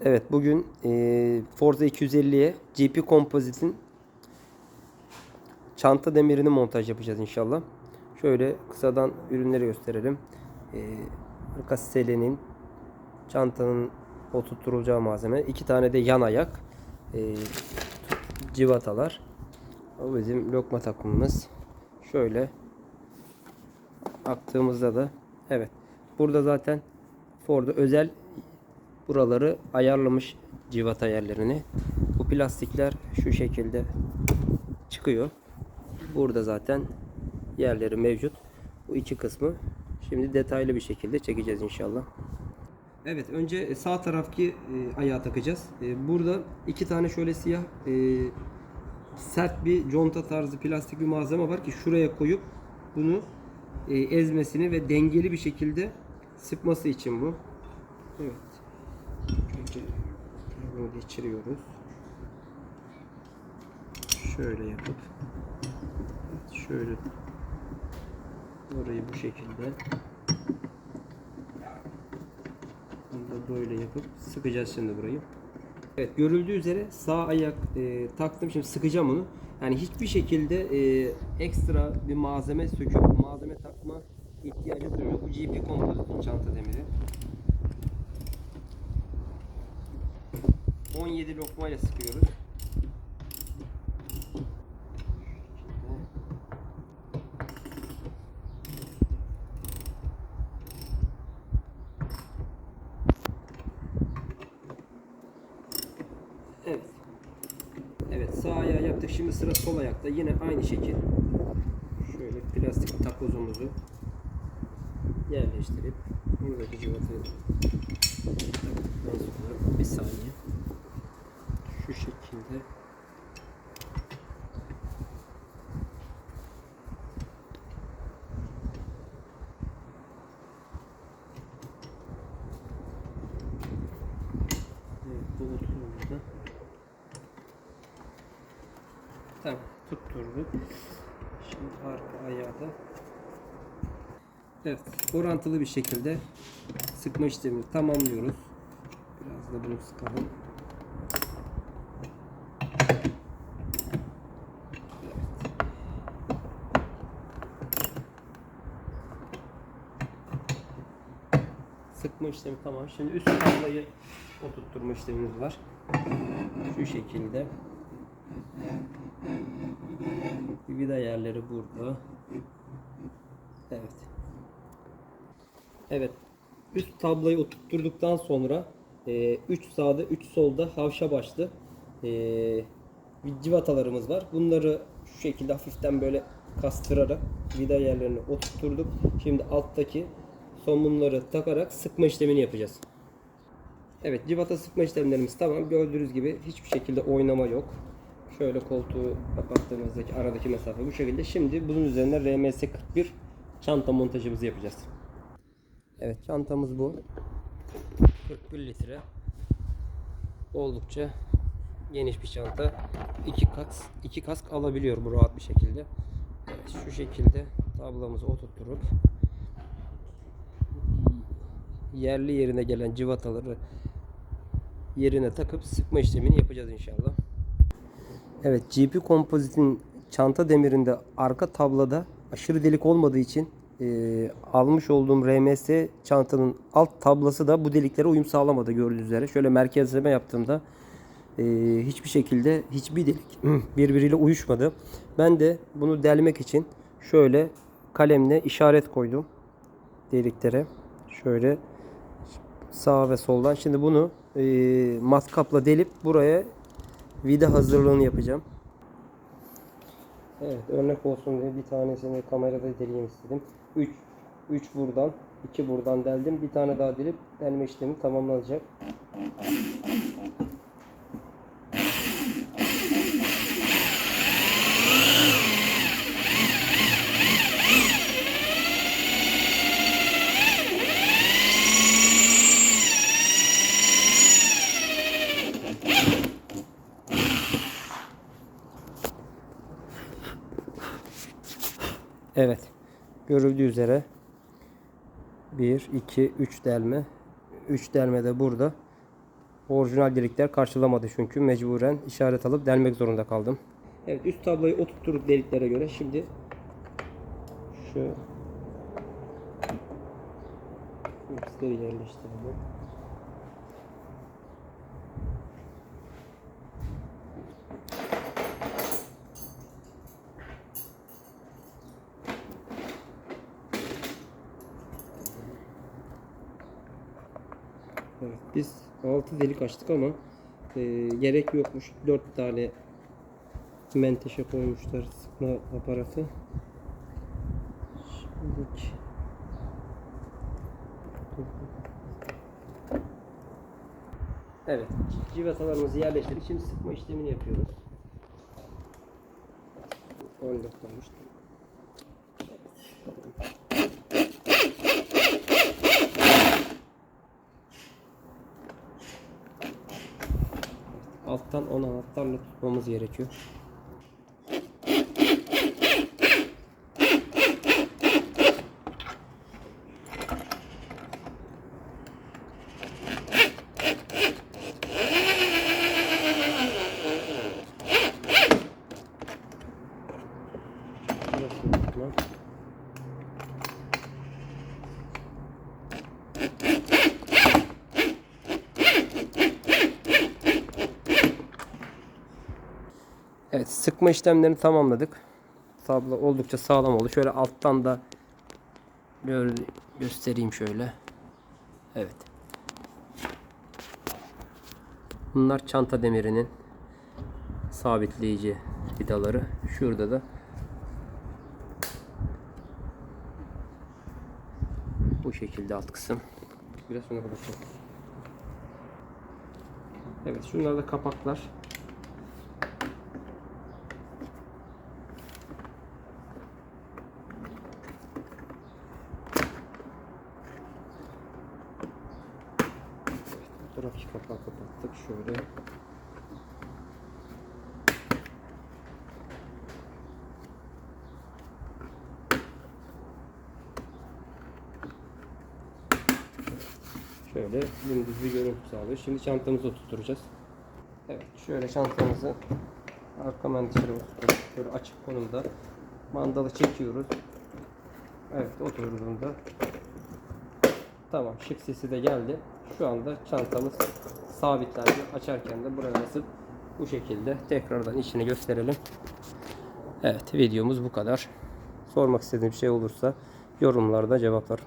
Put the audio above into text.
Evet bugün e, Forza 250'ye GP Composite'in çanta demirini montaj yapacağız inşallah. Şöyle kısadan ürünleri gösterelim. E, arka selenin, çantanın oturtulacağı malzeme. iki tane de yan ayak. E, civatalar. O bizim lokma takımımız. Şöyle aktığımızda da evet. Burada zaten Ford'a özel buraları ayarlamış civata yerlerini. Bu plastikler şu şekilde çıkıyor. Burada zaten yerleri mevcut. Bu iki kısmı şimdi detaylı bir şekilde çekeceğiz inşallah. Evet önce sağ taraftaki e, ayağa takacağız. E, burada iki tane şöyle siyah e, sert bir conta tarzı plastik bir malzeme var ki şuraya koyup bunu ezmesini ve dengeli bir şekilde sıkması için bu. Evet. Bunu geçiriyoruz. Şöyle yapıp şöyle orayı bu şekilde bunu da böyle yapıp sıkacağız şimdi burayı. Evet görüldüğü üzere sağ ayak e, taktım şimdi sıkacağım onu. Yani hiçbir şekilde e, ekstra bir malzeme söküp malzeme takma ihtiyacı duymuyor. Bu GP kompozit çanta demiri. 17 lokmayla sıkıyoruz. Evet. Evet sağ ayağı yaptık. Şimdi sıra sol ayakta. Yine aynı şekil. Şöyle plastik takozumuzu yerleştirip buradaki civatayı takıp tutuşunu. Tamam tutturduk. Şimdi arka ayağı da Evet orantılı bir şekilde sıkma işlemini tamamlıyoruz. Biraz da bunu sıkalım. takma işlemi tamam. Şimdi üst kablayı oturtturma işlemimiz var. Şu şekilde. Vida yerleri burada. Evet. Evet. Üst tablayı oturtturduktan sonra 3 e, üç sağda 3 solda havşa başlı e, civatalarımız var. Bunları şu şekilde hafiften böyle kastırarak vida yerlerine oturtturduk. Şimdi alttaki son mumları takarak sıkma işlemini yapacağız. Evet civata sıkma işlemlerimiz tamam. Gördüğünüz gibi hiçbir şekilde oynama yok. Şöyle koltuğu kapattığımızdaki aradaki mesafe bu şekilde. Şimdi bunun üzerine RMS 41 çanta montajımızı yapacağız. Evet çantamız bu. 41 litre. Oldukça geniş bir çanta. İki kask, iki kask alabiliyor bu rahat bir şekilde. Evet, şu şekilde tablamızı oturtup yerli yerine gelen civataları yerine takıp sıkma işlemini yapacağız inşallah. Evet GP kompozitin çanta demirinde arka tablada aşırı delik olmadığı için e, almış olduğum RMS çantanın alt tablası da bu deliklere uyum sağlamadı gördüğünüz üzere. Şöyle merkezleme yaptığımda e, hiçbir şekilde hiçbir delik birbiriyle uyuşmadı. Ben de bunu delmek için şöyle kalemle işaret koydum deliklere. Şöyle Sağ ve soldan. Şimdi bunu e, matkapla delip buraya vida hazırlığını yapacağım. Evet örnek olsun diye bir tanesini kamerada deleyim istedim. 3 3 buradan 2 buradan deldim. Bir tane daha delip delme işlemi tamamlanacak. Evet. Görüldüğü üzere 1, 2, 3 delme. 3 delme de burada. Orijinal delikler karşılamadı çünkü mecburen işaret alıp delmek zorunda kaldım. Evet üst tablayı oturtturup deliklere göre şimdi şu miksteri yerleştirelim. Evet, biz 6 delik açtık ama e, gerek yokmuş. 4 tane menteşe koymuşlar sıkma aparatı. Şimdilik Evet, civatalarımızı yerleştirdik. Şimdi sıkma işlemini yapıyoruz. 14 olmuş. Alttan 10 anahtarla tutmamız gerekiyor. Evet sıkma işlemlerini tamamladık. Tablo oldukça sağlam oldu. Şöyle alttan da böyle göstereyim şöyle. Evet. Bunlar çanta demirinin sabitleyici vidaları. Şurada da bu şekilde alt kısım. Biraz sonra konuşalım. Evet şunlar da kapaklar. Bu tarafı kapağı kapattık şöyle. Şöyle dümdüz bir görüntü sağlıyor. Şimdi çantamızı oturtacağız. Evet şöyle çantamızı arka menteşeye oturtuyoruz. Şöyle açık konumda mandalı çekiyoruz. Evet oturduğunda Tamam şık sesi de geldi. Şu anda çantamız sabitlendi. Açarken de buraya basıp bu şekilde tekrardan içini gösterelim. Evet videomuz bu kadar. Sormak istediğim şey olursa yorumlarda cevaplarım.